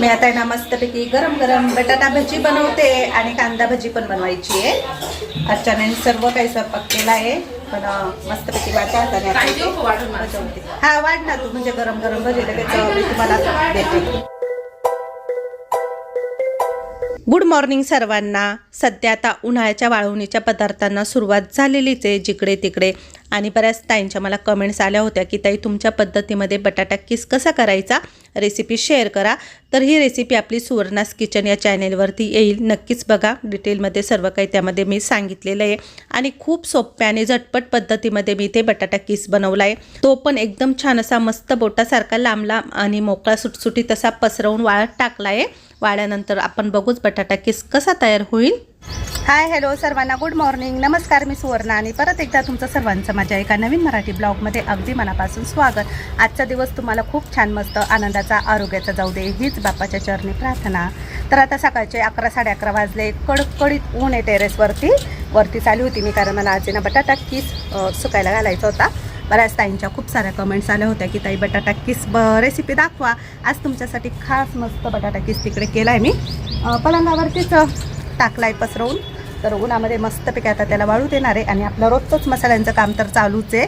मी आता ना मस्तपैकी गरम गरम बटाटा भजी बनवते आणि कांदा भजी पण बनवायची आहे. अर्चनाने सर्व काही स्वयंपाक केला आहे पण मस्तपैकी वाटा हाताने. हा वाढ ना तू म्हणजे गरम गरम भजी लगेच तुम्हाला देते. गुड मॉर्निंग सर्वांना. सध्या आता उन्हाळ्याच्या वाळवणीच्या पदार्थांना सुरुवात झालेलीच आहे जिकडे तिकडे आणि बऱ्याच ताईंच्या मला कमेंट्स आल्या होत्या की ताई तुमच्या पद्धतीमध्ये बटाटा किस कसा करायचा? रेसिपी शेअर करा. तर ही रेसिपी आपली सुवर्णास किचन या चॅनेलवरती येईल. नक्कीच बघा. डिटेलमध्ये सर्व काही त्यामध्ये मी सांगितलेलं आहे. आणि खूप सोप्या आणि झटपट पद्धतीमध्ये मी ते बटाटा किस बनवला आहे. तो पण एकदम छान असा मस्त बोटासारखा लांब लांब आणि मोकळा सुटसुटीत असा पसरवून वाळत टाकला आहे. वाळल्यानंतर आपण बघूच बटाटा किस कसा तयार होईल. हाय हॅलो सर्वांना गुड मॉर्निंग नमस्कार मी सुवर्णा आणि परत एकदा तुमचं सर्वांचं माझ्या एका नवीन मराठी ब्लॉगमध्ये अगदी मनापासून स्वागत. आजचा दिवस तुम्हाला खूप छान मस्त आनंदाचा आरोग्याचा जाऊ दे हीच बाप्पाच्या चरणी प्रार्थना. तर आता सकाळचे अकरा साडे अकरा वाजले. कडकडीत ऊन आहे टेरेसवरती वरती. चालू होती मी कारण मला आजीनं ना बटाटा किस सुकायला घालायचा होता. बऱ्याच ताईंच्या खूप साऱ्या कमेंट्स आल्या होत्या की ताई बटाटा किस ब रेसिपी दाखवा. आज तुमच्यासाठी खास मस्त बटाटा किस तिकडे केला आहे मी पलंगावरतीच टाकला आहे पसरवून. तर उन्हामध्ये मस्तपैकी आता त्याला वाळू देणार आहे. आणि आपलं रोजचंच मसाल्यांचं काम तर चालूच आहे.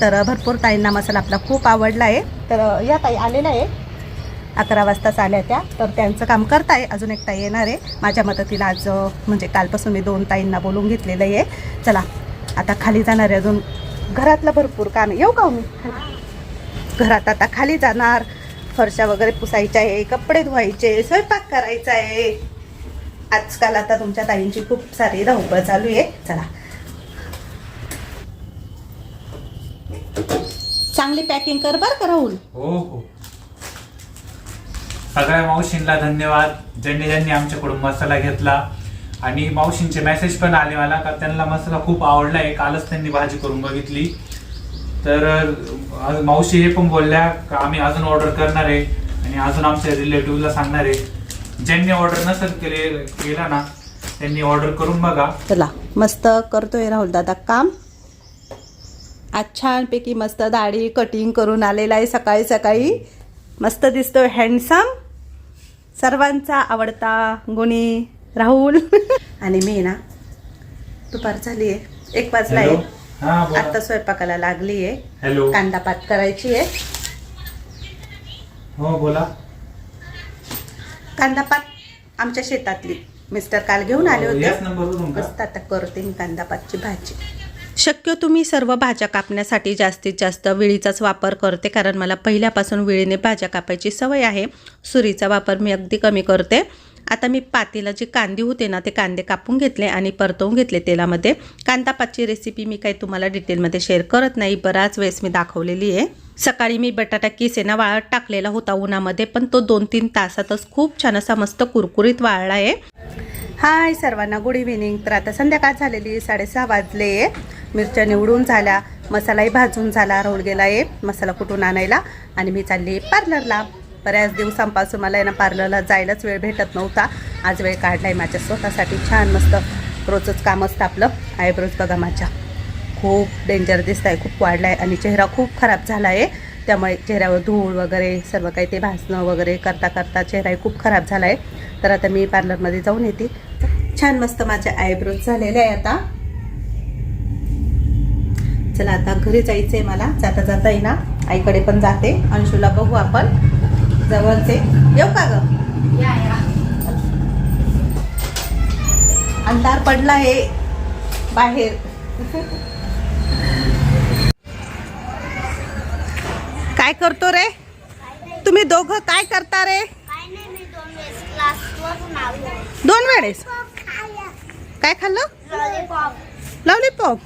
तर भरपूर ताईंना मसाला आपला खूप आवडला आहे तर या ताई आलेल्या आहे. अकरा वाजताच आल्या त्या. तर त्यांचं काम करताय. अजून एक ताई येणार आहे. माझ्या मदतीला आज म्हणजे कालपासून मी दोन ताईंना बोलून घेतलेलं आहे. चला आता खाली जाणार आहे अजून. घरातलं भरपूर काम आहे. येऊ का हो मी? घरात आता खाली जाणार. फरशा वगैरे पुसायच्या आहे कपडे धुवायचे स्वयंपाक करायचा आहे. आजकाल आता तुमच्या ताईंची खूप सारी धावपळ चालू आहे. चला. चांगली पॅकिंग कर बरं का राहुल. हो हो. सगळ्या मावशींना धन्यवाद. ज्यांनी ज्यांनी आमच्याकडून मसाला घेतला आणि मावशींचे मेसेज पण आले मला का त्यांना मसाला खूप आवडला आहे कालच त्यांनी भाजी करून बघितली. तर मावशी हे पण बोलल्या का आम्ही अजून ऑर्डर करणार आहे आणि अजून आमच्या रिलेटिव्हला सांगणार आहे. ज्यांनी ऑर्डर नसेल केले केला ना त्यांनी ऑर्डर करून बघा. चला मस्त करतोय राहुल दादा काम. आज छानपैकी मस्त दाढी कटिंग करून आलेला आहे सकाळी सकाळी. मस्त दिसतोय हँडसम सर्वांचा आवडता गुणी. राहुल. आणि मी ना दुपार झाली आहे. एक वाजला आहे. हा बोला. आता स्वयंपाकाला लागली आहे. हॅलो कांदा पात करायची आहे. हो बोला. कांदा पात आमच्या शेतातली. मिस्टर काल घेऊन आले होते. आता करते मी कांदा पातची भाजी. शक्यतो मी सर्व भाज्या कापण्यासाठी जास्तीत जास्त विळीचाच वापर करते कारण मला पहिल्यापासून विळीने भाज्या कापायची सवय आहे. सुरीचा वापर मी अगदी कमी करते. आता मी पातीला जे कांदे होते ना ते कांदे कापून घेतले आणि परतवून घेतले तेलामध्ये. कांदापातची रेसिपी मी काही तुम्हाला डिटेलमध्ये शेअर करत नाही बराच वेळेस मी दाखवलेली आहे. सकाळी मी बटाटा किस आहे ना वाळत टाकलेला होता उन्हामध्ये पण तो दोन तीन तासातच खूप छान असा मस्त कुरकुरीत वाळला आहे. हाय सर्वांना गुड इव्हिनिंग तर आता संध्याकाळ झालेली साडेसहा वाजले आहे. मिरच्या निवडून झाल्या मसालाही भाजून झाला रोल गेला आहे मसाला कुठून आणायला. आणि मी चालली पार्लरला बऱ्याच दिवसांपासून मला आहे ना पार्लरला जायलाच वेळ भेटत नव्हता. आज वेळ काढला आहे माझ्या स्वतःसाठी. छान मस्त रोजच काम असतं आपलं. आयब्रोज बघा माझ्या. खूप डेंजर दिसत आहे खूप वाढला आहे आणि चेहरा खूप खराब झाला आहे त्यामुळे चेहऱ्यावर धूळ वगैरे सर्व काही ते भासणं वगैरे करता करता चेहराही खूप खराब झाला आहे तर आता मी पार्लरमध्ये जाऊन येते. छान मस्त माझ्या आयब्रोज झालेले आहे आता. चला आता घरी जायचं आहे मला. जाता जाता ना आईकडे पण जाते. अंशूला बघू आपण. जवळचे. येऊ का ग? या या. अंधार पडला आहे बाहेर. काय करतो रे? तुम्ही दोघं काय करता रे? दोन वेळेस काय खाल्लं? लॉलीपॉप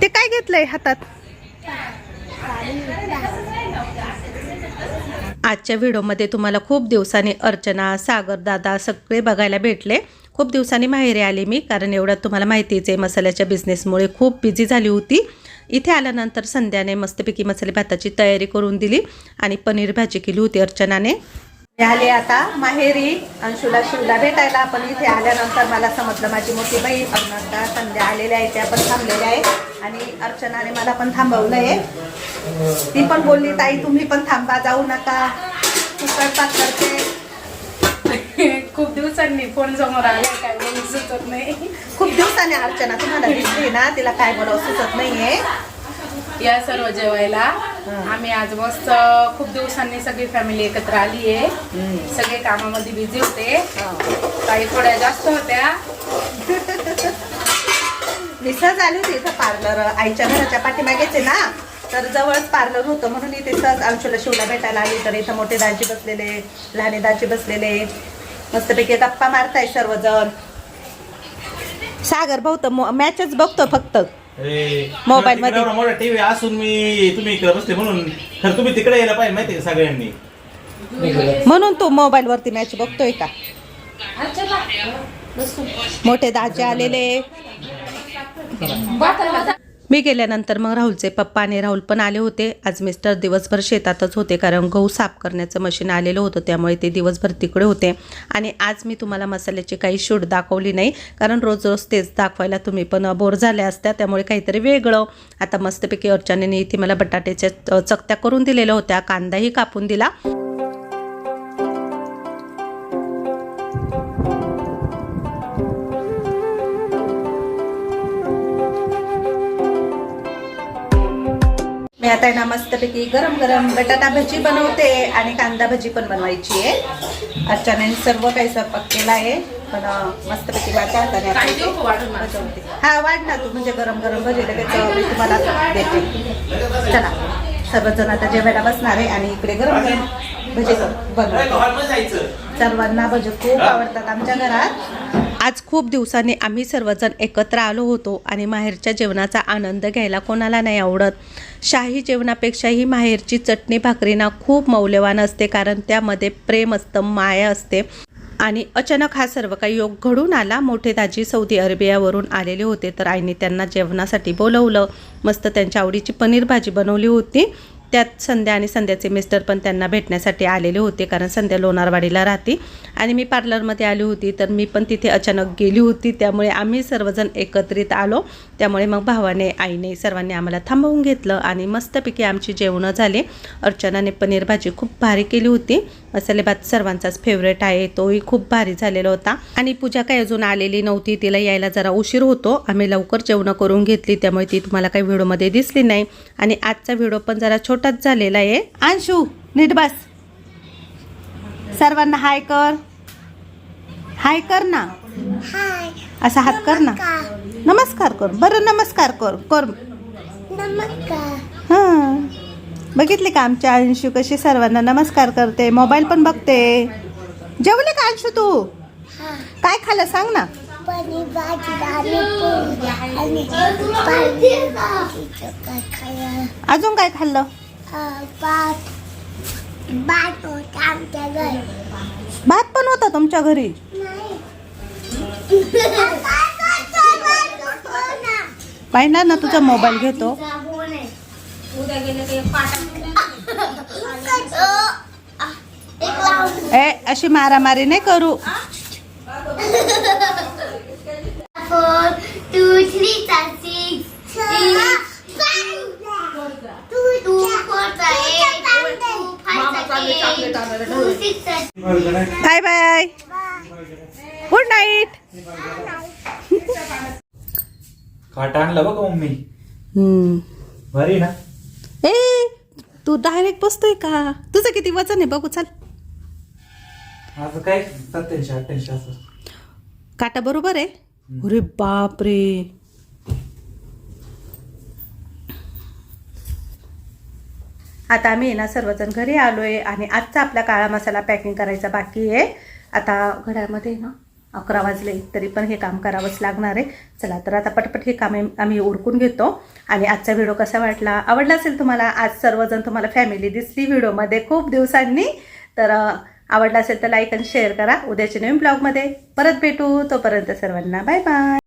ते काय घेतलंय हातात? आजच्या व्हिडिओमध्ये तुम्हाला खूप दिवसांनी अर्चना सागर दादा सगळे बघायला भेटले. खूप दिवसांनी माहेरी आले मी कारण एवढ्यात तुम्हाला माहितीच आहे मसाल्याच्या बिझनेसमुळे खूप बिझी झाली होती. इथे आल्यानंतर संध्याने मस्तपैकी मसाले भाताची तयारी करून दिली आणि पनीर भाजी केली होती अर्चनाने. आले आता माहेरी अंशुला शिवला भेटायला. पण इथे आल्यानंतर मला समजलं माझी मोठी बहीण अर्नदा संध्या आलेल्या आहे त्या पण थांबलेल्या आहे आणि अर्चनाने मला पण थांबवलं आहे ती पण बोलली ताई तुम्ही पण थांबा जाऊ नका. स्वयंपाक करते. खूप दिवसांनी फोन समोर आले काय बोलू सुचत नाही. खूप दिवसाने अर्चना तुम्हाला दिसली ना तिला काय बोलावं सुचत नाहीये. या सर्व जेवायला. आम्ही आज मस्त खूप दिवसांनी सगळी फॅमिली एकत्र आली आहे सगळे कामामध्ये बिझी होते. काही थोड्या जास्त होत्या. मी सहज आली होती इथं पार्लर आईच्या घराच्या पाठीमागेच आहे ना? तर जवळच पार्लर होतं म्हणून इथे सहज अंशुला शिवला भेटायला आली. तर इथं मोठे दाजी बसलेले लहाने दाजी बसलेले. मस्तपैकी गप्पा मारताय सर्वजण. सागर भाऊ तर मॅचच बघतो फक्त. मोबाईल मध्ये. मोठा टीव्ही असून मी तुम्ही इकडे बसले म्हणून. खरं तुम्ही तिकडे यायला पाहिजे माहिती का सगळ्यांनी? म्हणून तो मोबाईल वरती मॅच बघतोय का? मोठे दाजी आलेले. मी गेल्यानंतर मग राहुलचे पप्पा आणि राहुल पण आले होते. आज मिस्टर दिवसभर शेतातच होते कारण गहू साफ करण्याचं मशीन आलेलं होतं त्यामुळे ते दिवसभर तिकडे होते. आणि आज मी तुम्हाला मसाल्याची काही शूट दाखवली नाही कारण रोज रोज तेच दाखवायला तुम्ही पण बोर झाल्या असत्या त्यामुळे काहीतरी वेगळं. आता मस्तपैकी अर्चनेने इथे मला बटाट्याच्या चकत्या करून दिलेल्या होत्या कांदाही कापून दिला. आता आहे ना मस्तपैकी गरम गरम बटाटा भजी बनवते आणि कांदा भजी पण बनवायची आहे. अर्चनाने सर्व काही स्वयंपाक केला आहे. पण मस्तपैकी वाटा बनवते. हा वाढ ना तू म्हणजे गरम गरम भजी लगेच मी तुम्हाला देते. चला सर्वजण आता जेवायला बसणार आहे आणि इकडे गरम गरम भजी बनवते. सर्वांना भजी खूप आवडतात आमच्या घरात. आज खूप दिवसांनी आम्ही सर्वजण एकत्र आलो होतो आणि माहेरच्या जेवणाचा आनंद घ्यायला कोणाला नाही आवडत. शाही जेवणापेक्षाही माहेरची चटणी भाकरी ना खूप मौल्यवान असते कारण त्यामध्ये प्रेम असतं माया असते. आणि अचानक हा सर्व काही योग घडून आला. मोठे दाजी सौदी अरेबियावरून आलेले होते तर आईने त्यांना जेवणासाठी बोलवलं. मस्त त्यांच्या आवडीची पनीर भाजी बनवली होती. त्यात संध्या आणि संध्याचे मिस्टर पण त्यांना भेटण्यासाठी आलेले होते कारण संध्या लोणारवाडीला राहते. आणि मी पार्लरमध्ये आली होती तर मी पण तिथे अचानक गेली होती. त्यामुळे आम्ही सर्वजण एकत्रित आलो. त्यामुळे मग भावाने आईने सर्वांनी आम्हाला थांबवून घेतलं आणि मस्तपैकी आमची जेवणं झाले. अर्चनाने पनीर भाजी खूप भारी केली होती. मसाले भात सर्वांचाच फेवरेट आहे तोही खूप भारी झालेला होता. आणि पूजा काही अजून आलेली नव्हती तिला यायला जरा उशीर होतो. आम्ही लवकर जेवणं करून घेतली त्यामुळे ती तुम्हाला काही व्हिडिओमध्ये दिसली नाही. आणि आजचा व्हिडिओ पण जरा छोटाच झालेला आहे. अंशू नीट बस. सर्वांना हाय कर. हाय कर ना. हाय असा हात कर ना. नमस्कार कर. बरं नमस्कार कर. कर. हां. बघितले का आमच्या अंशू कशी सर्वांना नमस्कार करते? मोबाईल पण बघते. जेवले का अंशू तू? काय खाल्लं सांग ना. अजून काय खाल्लं? भात होता आमच्या घरी भात पण होता तुमच्या घरी? पाहिला ना तुझा मोबाईल घेतो. ए अशी मारामारी नाही करू. Four two three six bye bye. Good night खाट आणला बघा मम्मी. भारी ना? ए तू डायरेक्ट बसतोय का? तुझं किती वजन आहे? बघू चल. माझं काय? सत्याऐंशी अठ्ठ्याऐंशी असं. काटा बरोबर आहे? अरे बाप रे आता आम्ही ना सर्वजण घरी आलो आहे आणि आजचा आपला काळा मसाला पॅकिंग करायचा बाकी आहे. आता घड्यामध्ये ना अकरा वाजले तरी पण हे काम करावंच लागणार आहे. चला तर आता पटपट हे काम आम्ही उरकून घेतो. आणि आजचा व्हिडिओ कसा वाटला? आवडला असेल तुम्हाला? आज सर्वजण तुम्हाला फॅमिली दिसली व्हिडिओमध्ये खूप दिवसांनी. तर आवडला असेल तर लाईक आणि शेअर करा. उद्याच्या नवीन ब्लॉगमध्ये परत भेटू. तोपर्यंत सर्वांना बाय बाय